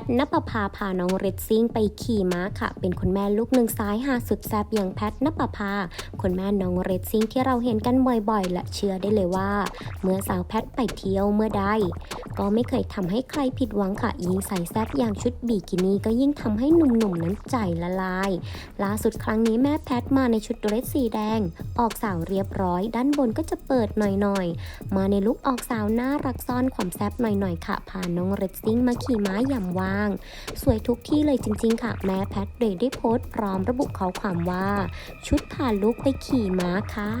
ทนปภาพาน้องเรดซิ่งไปขี่ม้าค่ะ เป็นคุณแม่ลูกหนึ่งซ้ายหาสุดแซบอย่างแพทนปภาคุณแม่น้องเรดซิ่งที่เราเห็นกันบ่อยๆ และเชื่อได้เลยว่า เมื่อสาวแพทไปเที่ยวเมื่อใด ก็ไม่เคยทำให้ใครผิดหวังค่ะยิ่งใส่แซบอย่างชุดบิกินี่ก็ยิ่งทำให้หนุ่มๆนั้นใจละลาย ล่าสุดครั้งนี้แม่แพทมาในชุดเดรสสีแดง ออกสาวเรียบร้อย ด้านบนก็จะเปิดหน่อยๆ มาในลุคออกสาวน่ารักซ่อนความแซบหน่อยๆค่ะพาน้องเรดซิ่งมาขี่ม้าอย่างว่าง สวยทุกที่เลยจริงๆค่ะ แม่แพทเลยได้โพสต์พร้อมระบุข้อความว่า ชุดพาลุกไปขี่ม้าค่ะ